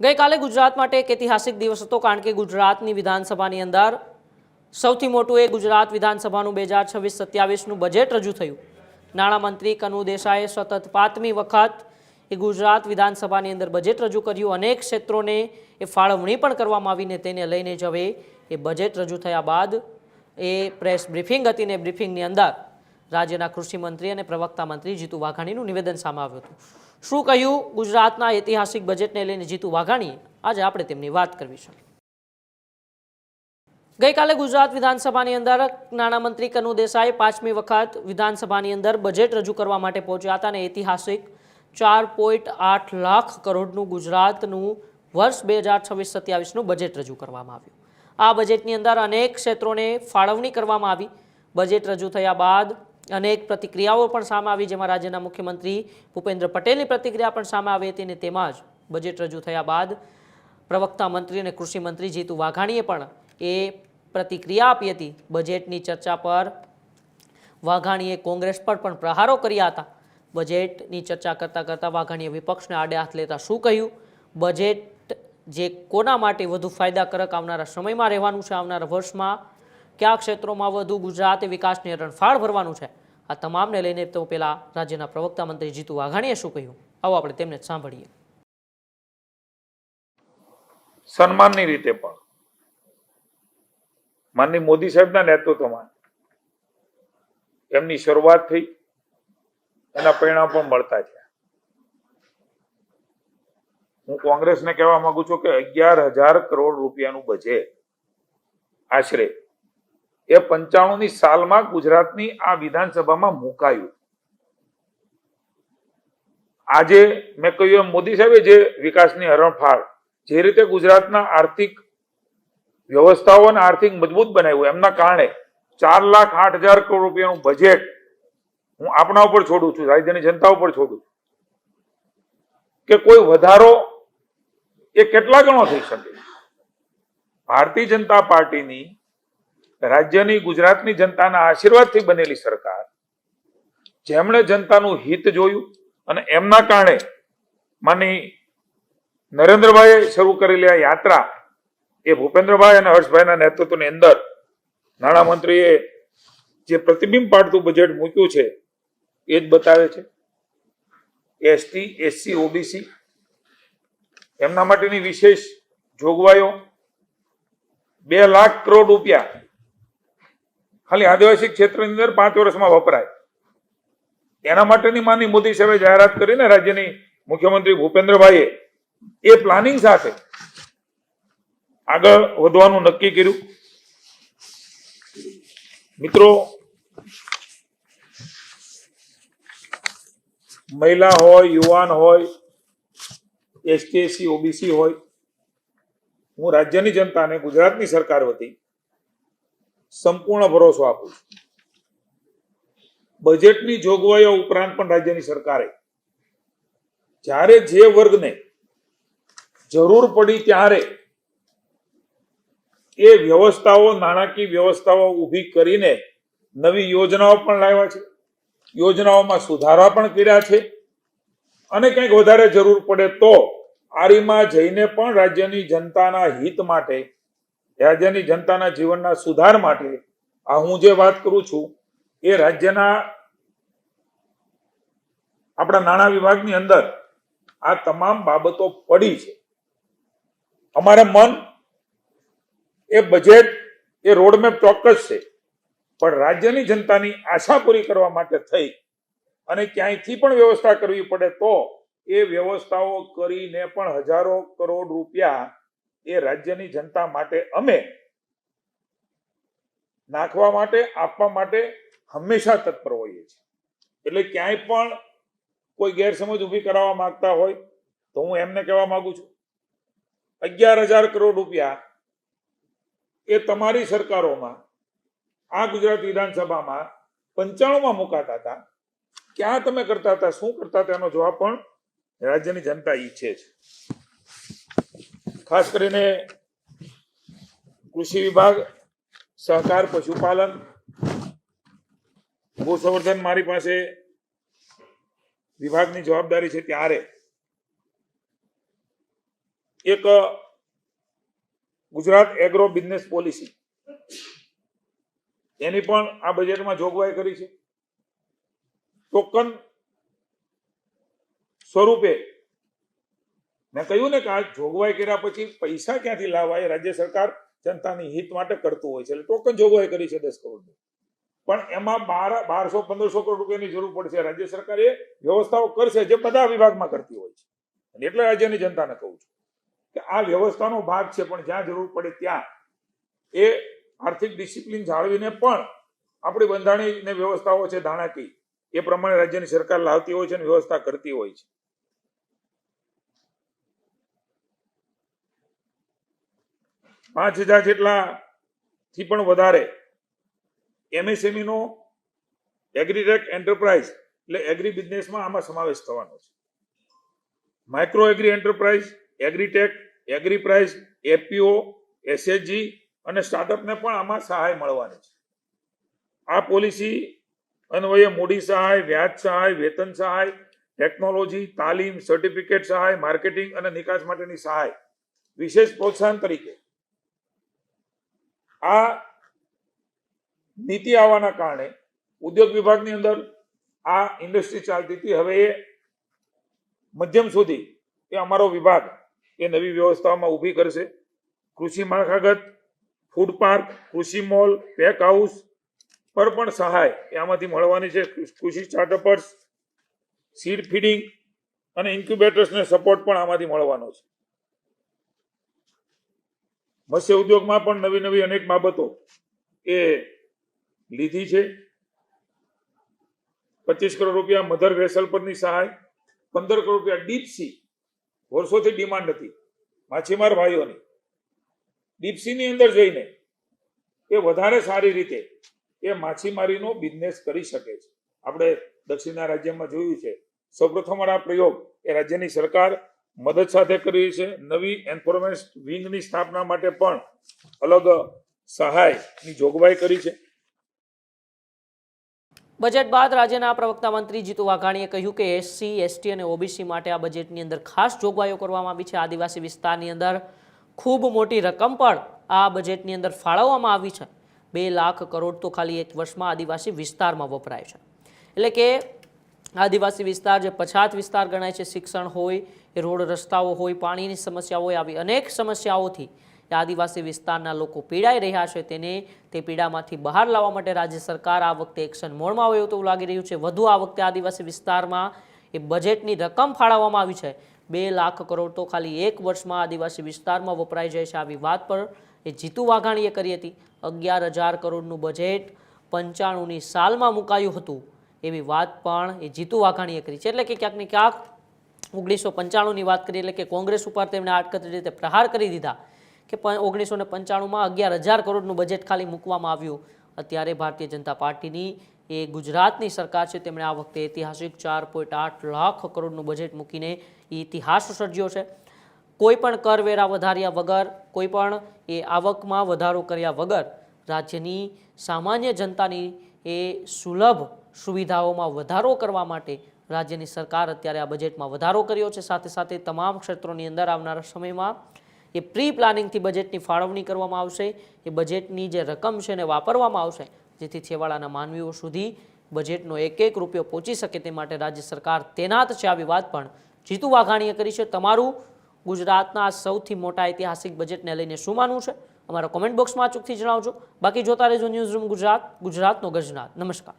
ગઈકાલે ગુજરાત માટે એક ઐતિહાસિક દિવસ હતો, કારણ કે ગુજરાતની વિધાનસભાની અંદર સૌથી મોટું એ ગુજરાત વિધાનસભાનું બે હજાર છવ્વીસ સત્યાવીસનું બજેટ રજૂ થયું. નાણામંત્રી કનુ દેસાઈએ સતત પાંચમી વખત એ ગુજરાત વિધાનસભાની અંદર બજેટ રજૂ કર્યું. અનેક ક્ષેત્રોને એ ફાળવણી પણ કરવામાં આવીને તેને લઈને જ હવે એ બજેટ રજૂ થયા બાદ એ પ્રેસ બ્રિફિંગ હતી ને બ્રિફિંગની અંદર રાજ્યના કૃષિ મંત્રી અને પ્રવક્તા મંત્રી જીતુ વાઘાણીનું નિવેદન સામે આવ્યું હતું. શું કહ્યું ગુજરાતના ઐતિહાસિક બજેટને લઈને જીતુ વાઘાણીએ? આજે આપણે તેમની વાત કરવી છે ગઈકાલે ગુજરાત વિધાનસભાની અંદર નાણામંત્રી કનુ દેસાઈ પાંચમી વખત વિધાનસભાની અંદર બજેટ રજૂ કરવા માટે પહોંચ્યા હતા અને ઐતિહાસિક ચાર પોઈન્ટ આઠ લાખ કરોડનું ગુજરાતનું વર્ષ બે હજાર છવ્વીસ સત્યાવીસનું બજેટ રજૂ કરવામાં આવ્યું. આ બજેટની અંદર અનેક ક્ષેત્રોને ફાળવણી કરવામાં આવી. બજેટ રજૂ થયા બાદ અનેક પ્રતિક્રિયાઓ પણ સામે આવી, જેમાં રાજ્યના મુખ્યમંત્રી ભૂપેન્દ્ર પટેલની પ્રતિક્રિયા પણ સામે આવી હતી અને તેમાં જ બજેટ રજૂ થયા બાદ પ્રવક્તા મંત્રી અને કૃષિ મંત્રી જીતુ વાઘાણીએ પણ એ પ્રતિક્રિયા આપી હતી. બજેટની ચર્ચા પર વાઘાણીએ કોંગ્રેસ પર પણ પ્રહારો કર્યા હતા. બજેટની ચર્ચા કરતાં કરતાં વાઘાણીએ વિપક્ષને આડે હાથ લેતા શું કહ્યું? બજેટ જે કોના માટે વધુ ફાયદાકારક આવનારા સમયમાં રહેવાનું છે, આવનારા વર્ષમાં કયા ક્ષેત્રોમાં વધુ ગુજરાતે વિકાસની રણફાળ ભરવાનું છે? આ તમામને લઈને તો પહેલાં રાજ્યના પ્રવક્તા મંત્રી જીતુ વાઘાણીએ શું કહ્યું? આવો આપણે તેમને સાંભળીએ. સન્માનની રીતે પણ. માનની મોદી સાહેબના નેતૃત્વમાં. એમની શરૂઆત થઈ. એના પરિણામ પણ મળતા છે. હું કોંગ્રેસને કહેવા માંગુ છું કે અગિયાર હજાર કરોડ રૂપિયાનું બજેટ આશરે એ પંચાણું ની સાલમાં ગુજરાતની આ વિધાનસભામાં મુકાયું. આજે મેં કહ્યું એમ મોદી સાહેબે જે વિકાસની હરણફાળ, જે રીતે ગુજરાતના આર્થિક વ્યવસ્થાઓ અને આર્થિક મજબૂત બનાવ્યું, એમના કારણે ચાર લાખ આઠ હજાર કરોડ રૂપિયાનું બજેટ હું આપણા ઉપર છોડું છું, રાજ્યની જનતા ઉપર છોડું છું. કે કોઈ વધારો એ કેટલા ગણો થઈ શકે? ભારતીય જનતા પાર્ટીની રાજ્યની ગુજરાતની જનતાના આશીર્વાદથી બનેલી સરકાર. જેમણે જનતાનું હિત જોયું અને એમના કારણે માની નરેન્દ્રભાઈએ શરૂ કરેલી આ યાત્રા એ ભૂપેન્દ્રભાઈ અને હર્ષભાઈના નેતૃત્વની અંદર નાણામંત્રીએ જે પ્રતિબિંબ પાડતું બજેટ મૂક્યું છે, એ જ બતાવે છે. એસટી, એસસી, ઓબીસી એમના માટેની વિશેષ જોગવાઈઓ. બે લાખ કરોડ રૂપિયા ખાલી આદિવાસી ક્ષેત્રની અંદર પાંચ વર્ષમાં વપરાય. એના માટેની માની મોદી સાહેબે જાહેરાત કરીને રાજ્યની મુખ્યમંત્રી ભૂપેન્દ્રભાઈએ એ પ્લાનિંગ સાથે આગળ વધવાનું નક્કી કર્યું. મિત્રો, મહિલા હોય, યુવાન હોય, એસટી, એસસી, ઓબીસી હોય, હું રાજ્યની જનતાને ગુજરાતની સરકાર વતી સંપૂર્ણ ભરોસો આપું છું. બજેટની જોગવાઈઓ ઉપરાંત પણ રાજ્યની સરકારે. જ્યારે જે વર્ગને જરૂર પડી ત્યારે એ વ્યવસ્થાઓ, નાણાકીય વ્યવસ્થાઓ ઊભી કરીને નવી યોજનાઓ પણ લાવ્યા છે. યોજનાઓમાં સુધારા પણ કર્યા છે. અને કંઈક વધારે જરૂર પડે તો આરીમાં જઈને પણ રાજ્યની જનતાના હિત માટે રાજ્યની જનતાના જીવનના સુધાર માટે આ હું જે વાત કરું છું, એ રાજ્યના આપણા નાણાં વિભાગની અંદર આ તમામ બાબતો પડી છે. અમારે મન, એ બજેટ એ રોડમેપ ચોક્કસ છે, પણ રાજ્યની જનતાની આશા પૂરી કરવા માટે થઈ અને ક્યાંયથી પણ વ્યવસ્થા કરવી પડે તો એ વ્યવસ્થાઓ કરીને પણ હજારો કરોડ રૂપિયા એ રાજ્યની જનતા માટે અમે નાખવા માટે, આપવા માટે હંમેશા તત્પર હોઈએ છીએ. એટલે ક્યાંય પણ કોઈ ગેરસમજ ઊભી કરાવવા માંગતા હોય, તો હું એમને કહેવા માંગુ છું, અગિયાર હજાર કરોડ રૂપિયા એ તમારી સરકારોમાં, આ ગુજરાત વિધાનસભામાં પંચાણુંમાં મુકાતા હતા. ક્યાં તમે કરતા હતા? શું કરતા હતા? એનો જવાબ પણ રાજ્યની જનતા ઈચ્છે છે. ખાસ કરીને કૃષિ વિભાગ, સહકાર, પશુપાલન. ભૂ સંવર્ધન મારી પાસે વિભાગની જવાબદારી છે ત્યારે. એક ગુજરાત એગ્રો બિઝનેસ પોલિસી. એની પણ આ બજેટમાં જોગવાઈ કરી છે. ટોકન સ્વરૂપે મેં કહ્યું ને કે આ જોગવાઈ કર્યા પછી પૈસા ક્યાંથી લાવવા એ રાજ્ય સરકાર જનતાની હિત માટે કરતું હોય છે. ટોકન જોગવાઈ કરી છે દસ કરોડની. પણ એમાં બાર બારસો, પંદરસો કરોડ રૂપિયાની જરૂર પડશે. રાજ્ય સરકાર એ વ્યવસ્થાઓ કરશે જે બધા વિભાગમાં કરતી હોય છે. અને એટલે રાજ્યની જનતાને કહું છું કે આ વ્યવસ્થાનો ભાગ છે, પણ જ્યાં જરૂર પડે ત્યાં. એ આર્થિક ડિસિપ્લિન જાળવીને પણ આપણી બંધારણીય વ્યવસ્થાઓ છે, ધાણાકી, એ પ્રમાણે રાજ્યની સરકાર લાવતી હોય છે અને વ્યવસ્થા કરતી હોય છે. પાંચ હજાર જેટલા થી પણ વધારે એમએસએમઈનો એગ્રીટેક એન્ટરપ્રાઇઝ, એટલે એગ્રી બિઝનેસમાં આમાં સમાવેશ થવાનો છે. Micro agri enterprise, agritech, agriprise, APO, SHG અને સ્ટાર્ટઅપને પણ આમાં સહાય મળવાની છે. આ પોલિસી અન્વયે મૂડી સહાય, વ્યાજ સહાય, વેતન સહાય, ટેકનોલોજી, તાલીમ, સર્ટિફિકેટ સહાય, માર્કેટિંગ અને નિકાસ માટેની સહાય. વિશેષ પ્રોત્સાહન તરીકે આ નીતિ આવવાના કારણે ઉદ્યોગ વિભાગની અંદર આ ઇન્ડસ્ટ્રી ચાલતી હતી. હવે એ મધ્યમ સુધી એ અમારો વિભાગ એ નવી વ્યવસ્થાઓમાં ઊભી કરશે. કૃષિ માળખાગત ફૂડ પાર્ક કૃષિ મોલ પેક હાઉસ પર પણ સહાય એ આમાંથી મળવાની છે. કૃષિ સ્ટાર્ટઅપર્સ સીડ ફીડિંગ અને ઇન્ક્યુબેટર્સને સપોર્ટ પણ આમાંથી મળવાનો છે. મત્સ્ય ઉદ્યોગમાં પણ નવી નવી અનેક બાબતો એ લીધી છે. પચીસ કરોડ રૂપિયા મધર વેસલ પરની સહાય, પંદર કરોડ રૂપિયા ડીપસી વર્ષોથી ડિમાન્ડ હતી, માછીમાર ભાઈઓની. ડીપસીની અંદર જઈને એ વધારે સારી રીતે એ માછીમારીનો બિઝનેસ કરી શકે છે. આપણે દક્ષિણના રાજ્યમાં જોયું છે. સૌપ્રથમ આ પ્રયોગ એ રાજ્યની સરકાર મદદ સાથે કરી છે. નવી એન્ફોર્સમેન્ટ વિંગની સ્થાપના માટે પણ અલગ સહાયની જોગવાઈ કરી છે. બજેટ બાદ રાજ્યના પ્રવક્તા મંત્રી જીતુ વાઘાણીએ કહ્યું કે એસસી, એસટી અને ઓબીસી માટે આ બજેટની અંદર ખાસ જોગવાઈઓ કરવામાં આવી છે. આદિવાસી વિસ્તારની અંદર ખૂબ મોટી રકમ પણ આ બજેટની અંદર ફાળવવામાં આવી છે. બે લાખ કરોડ તો ખાલી એક વર્ષમાં આદિવાસી વિસ્તારમાં વપરાય છે. એટલે કે આદિવાસી વિસ્તાર જે પછાત વિસ્તાર ગણાય છે, શિક્ષણ હોય, એ રોડ રસ્તાઓ હોય, પાણીની સમસ્યા હોય, આવી અનેક સમસ્યાઓથી એ આદિવાસી વિસ્તારના લોકો પીડાઈ રહ્યા છે. તેને તે પીડામાંથી બહાર લાવવા માટે રાજ્ય સરકાર આ વખતે એક્શન મોડમાં હોય એવું લાગી રહ્યું છે. વધુ આ વખતે આદિવાસી વિસ્તારમાં એ બજેટની રકમ ફાળવવામાં આવી છે. બે લાખ કરોડ તો ખાલી એક વર્ષમાં આદિવાસી વિસ્તારમાં વપરાઈ જાય છે. આવી વાત પર એ જીતુ વાઘાણીએ કરી હતી. અગિયાર હજાર કરોડનું બજેટ પંચાણુંની સાલમાં મુકાયું હતું. એવી વાત પણ એ જીતુ વાઘાણીએ કરી છે. એટલે કે ક્યાંક ને ક્યાંક ઓગણીસો પંચાણુંની વાત કરીએ એટલે કે કોંગ્રેસ ઉપર તેમણે આડકતરી રીતે પ્રહાર કરી દીધા કે ઓગણીસો ને પંચાણુંમાં અગિયાર હજાર કરોડનું બજેટ ખાલી મૂકવામાં આવ્યું. અત્યારે ભારતીય જનતા પાર્ટીની એ ગુજરાતની સરકાર છે તેમણે આ વખતે ઐતિહાસિક ચાર પોઈન્ટ આઠ લાખ કરોડનું બજેટ મૂકીને ઇતિહાસ સર્જ્યો છે. કોઈ પણ કરવેરા વધાર્યા વગર, કોઈ પણ એ આવકમાં વધારો કર્યા વગર રાજ્યની સામાન્ય જનતાની એ સુલભ સુવિધાઓમાં વધારો કરવા માટે રાજ્યની સરકાર અત્યારે આ બજેટમાં વધારો કર્યો છે. સાથે સાથે તમામ ક્ષેત્રોની અંદર આવનારા સમયમાં એ પ્રી પ્લાનિંગથી બજેટની ફાળવણી કરવામાં આવશે. એ બજેટની જે રકમ છે એને વાપરવામાં આવશે. જેથી છેવાડાના માનવીઓ સુધી બજેટનો એક એક રૂપિયો પહોંચી શકે તે માટે રાજ્ય સરકાર તેનાત છે. આવી વાત પણ જીતુ વાઘાણીએ કરી છે. તમારું ગુજરાતના સૌથી મોટા ઐતિહાસિક બજેટને લઈને શું માનવું છે? અમારા કોમેન્ટ બોક્સમાં અચૂકથી જણાવજો. બાકી જોતા રહેજો ન્યૂઝ રૂમ ગુજરાત, ગુજરાતનો ગજનાથ નમસ્કાર.